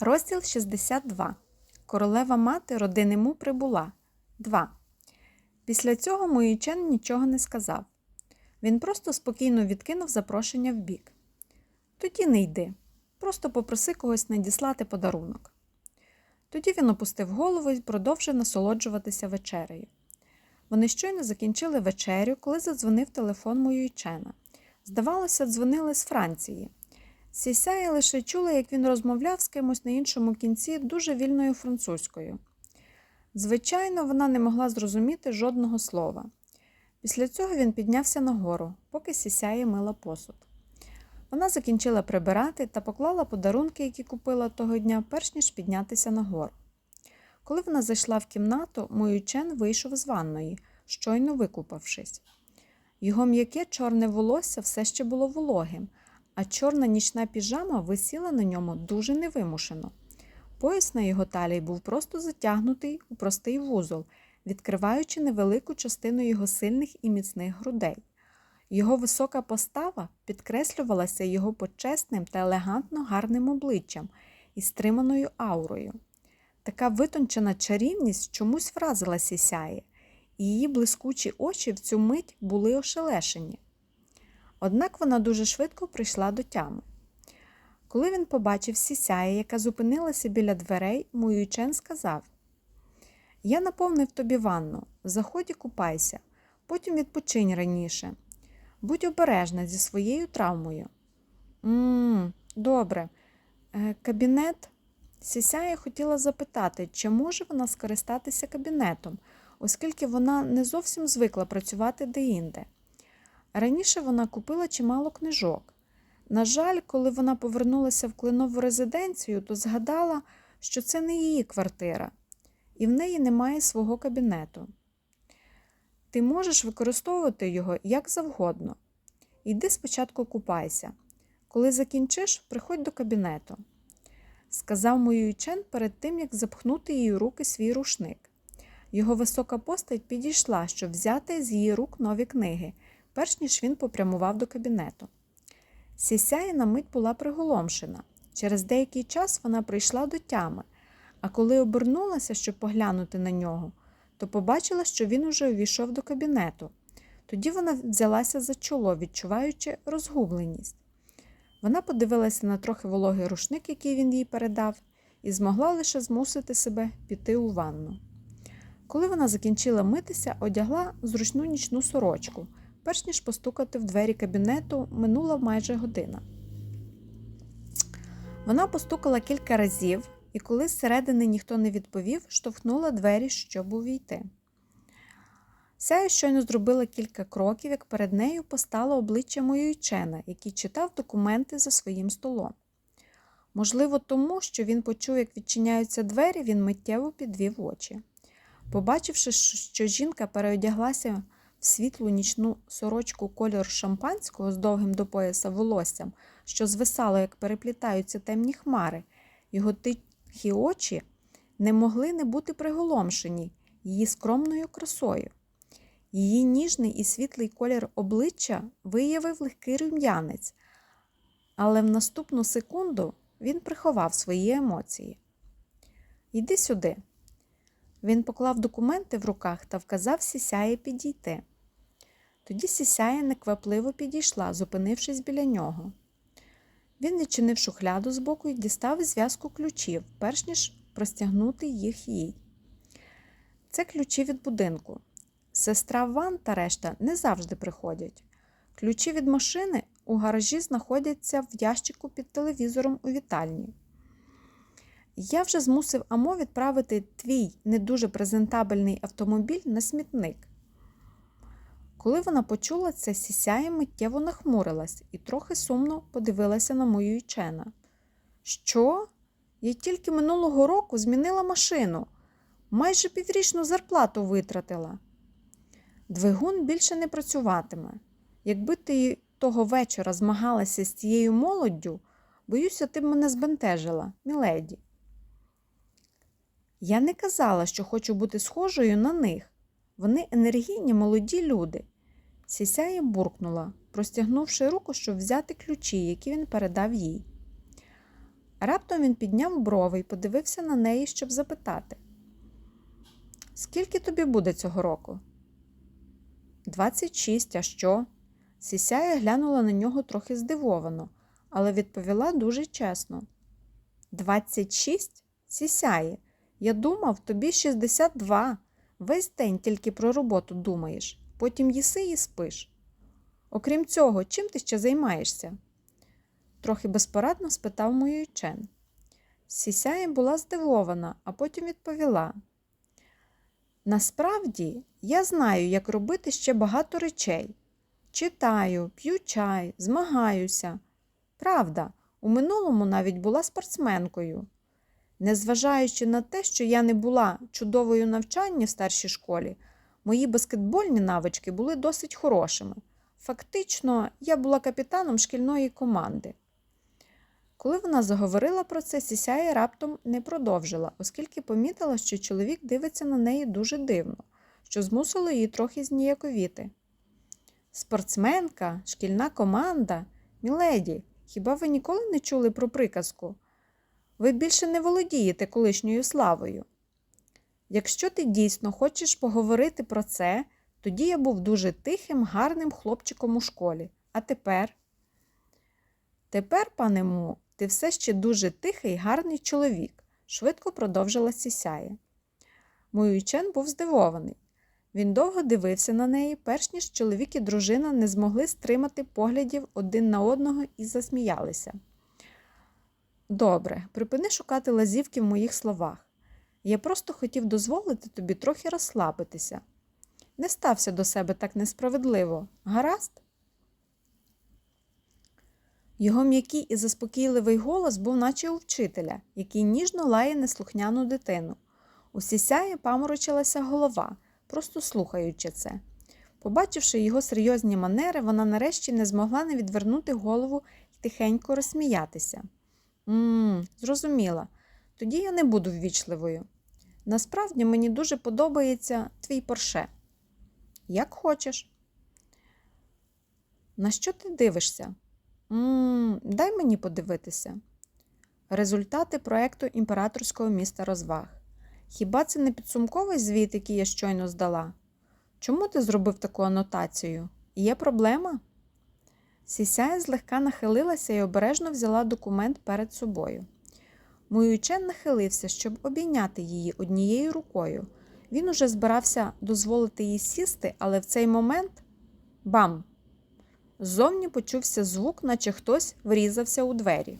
Розділ 62. Королева мати родини му прибула. 2. Після цього Моїчен нічого не сказав. Він просто спокійно відкинув запрошення вбік. Тоді не йди. Просто попроси когось надіслати подарунок. Тоді він опустив голову і продовжив насолоджуватися вечерею. Вони щойно закінчили вечерю, коли задзвонив телефон Моюйчена. Здавалося, дзвонили з Франції. Сісяя лише чула, як він розмовляв з кимось на іншому кінці дуже вільною французькою. Звичайно, вона не могла зрозуміти жодного слова. Після цього він піднявся нагору, поки сісяє мила посуд. Вона закінчила прибирати та поклала подарунки, які купила того дня, перш ніж піднятися нагору. Коли вона зайшла в кімнату, Моючен вийшов з ванної, щойно викупавшись. Його м'яке чорне волосся все ще було вологим, а чорна нічна піжама висіла на ньому дуже невимушено. Пояс на його талії був просто затягнутий у простий вузол, відкриваючи невелику частину його сильних і міцних грудей. Його висока постава підкреслювалася його почесним та елегантно гарним обличчям і стриманою аурою. Така витончена чарівність чомусь вразила сісяє, і її блискучі очі в цю мить були ошелешені. Однак вона дуже швидко прийшла до тями. Коли він побачив сісяє, яка зупинилася біля дверей, Муючен сказав: Я наповнив тобі ванну, заходь і купайся, потім відпочинь раніше. Будь обережна зі своєю травмою. Мм, добре. Е, Кабінет. Сісяя хотіла запитати, чи може вона скористатися кабінетом, оскільки вона не зовсім звикла працювати деінде. Раніше вона купила чимало книжок. На жаль, коли вона повернулася в кленову резиденцію, то згадала, що це не її квартира, і в неї немає свого кабінету. Ти можеш використовувати його як завгодно. Йди спочатку купайся. Коли закінчиш, приходь до кабінету, сказав Моюйчен перед тим, як запхнути її у руки свій рушник. Його висока постать підійшла, щоб взяти з її рук нові книги, перш ніж він попрямував до кабінету. Сісяя на мить була приголомшена. Через деякий час вона прийшла до тями, а коли обернулася, щоб поглянути на нього, то побачила, що він уже увійшов до кабінету. Тоді вона взялася за чоло, відчуваючи розгубленість. Вона подивилася на трохи вологий рушник, який він їй передав, і змогла лише змусити себе піти у ванну. Коли вона закінчила митися, одягла зручну нічну сорочку. Перш ніж постукати в двері кабінету, минула майже година. Вона постукала кілька разів, і коли зсередини ніхто не відповів, штовхнула двері, щоб увійти. Сяя щойно зробила кілька кроків, як перед нею постало обличчя Моюйчена, який читав документи за своїм столом. Можливо, тому, що він почув, як відчиняються двері, він миттєво підвів очі. Побачивши, що жінка переодяглася світлу нічну сорочку кольору шампанського з довгим до пояса волоссям, що звисало, як переплітаються темні хмари, його тихі очі не могли не бути приголомшені її скромною красою. Її ніжний і світлий колір обличчя виявив легкий рум'янець, але в наступну секунду він приховав свої емоції. Йди сюди. Він поклав документи в руках та вказав сісяє підійти. Тоді сісяя неквапливо підійшла, зупинившись біля нього. Він відчинив шухляду збоку і дістав зв'язку ключів, перш ніж простягнути їх їй. Це ключі від будинку. Сестра Ван та решта не завжди приходять. Ключі від машини у гаражі знаходяться в ящику під телевізором у вітальні. Я вже змусив Амо відправити твій не дуже презентабельний автомобіль на смітник. Коли вона почула це, сісяє миттєво нахмурилась і трохи сумно подивилася на мою Ічена. Що? Я тільки минулого року змінила машину, майже піврічну зарплату витратила. Двигун більше не працюватиме. Якби ти того вечора змагалася з цією молоддю, боюся, ти б мене збентежила, міледі. Я не казала, що хочу бути схожою на них. Вони енергійні молоді люди. Сісяє буркнула, простягнувши руку, щоб взяти ключі, які він передав їй. Раптом він підняв брови і подивився на неї, щоб запитати. Скільки тобі буде цього року? Двадцять шість, а що? Сісяя глянула на нього трохи здивовано, але відповіла дуже чесно. Двадцять шість? Сісяє. Я думав, тобі 62. Весь день тільки про роботу думаєш, потім їси і спиш. Окрім цього, чим ти ще займаєшся? Трохи безпорадно спитав мою Чен. Сісяє була здивована, а потім відповіла. Насправді, я знаю, як робити ще багато речей. Читаю, п'ю чай, змагаюся. Правда, у минулому навіть була спортсменкою. Незважаючи на те, що я не була чудовою навчанні в старшій школі, мої баскетбольні навички були досить хорошими. Фактично, я була капітаном шкільної команди. Коли вона заговорила про це, Сісяя раптом не продовжила, оскільки помітила, що чоловік дивиться на неї дуже дивно, що змусило її трохи зніяковіти. Спортсменка, шкільна команда, міледі, хіба ви ніколи не чули про приказку? Ви більше не володієте колишньою славою. Якщо ти дійсно хочеш поговорити про це, тоді я був дуже тихим, гарним хлопчиком у школі. А тепер? Тепер, пане Му, ти все ще дуже тихий, гарний чоловік, швидко продовжила сісяє. Муючен був здивований. Він довго дивився на неї, перш ніж чоловік і дружина не змогли стримати поглядів один на одного і засміялися. Добре, припини шукати лазівки в моїх словах. Я просто хотів дозволити тобі трохи розслабитися. Не стався до себе так несправедливо, гаразд? Його м'який і заспокійливий голос був, наче у вчителя, який ніжно лає неслухняну дитину. У сісяї паморочилася голова, просто слухаючи це. Побачивши його серйозні манери, вона нарешті не змогла не відвернути голову і тихенько розсміятися. Мм, зрозуміла. Тоді я не буду ввічливою. Насправді мені дуже подобається твій порше. Як хочеш. На що ти дивишся? Мм, дай мені подивитися. Результати проекту імператорського міста розваг. Хіба це не підсумковий звіт, який я щойно здала? Чому ти зробив таку анотацію? Є проблема? Сісяя злегка нахилилася і обережно взяла документ перед собою. Муючен нахилився, щоб обійняти її однією рукою. Він уже збирався дозволити їй сісти, але в цей момент бам! Ззовні почувся звук, наче хтось врізався у двері.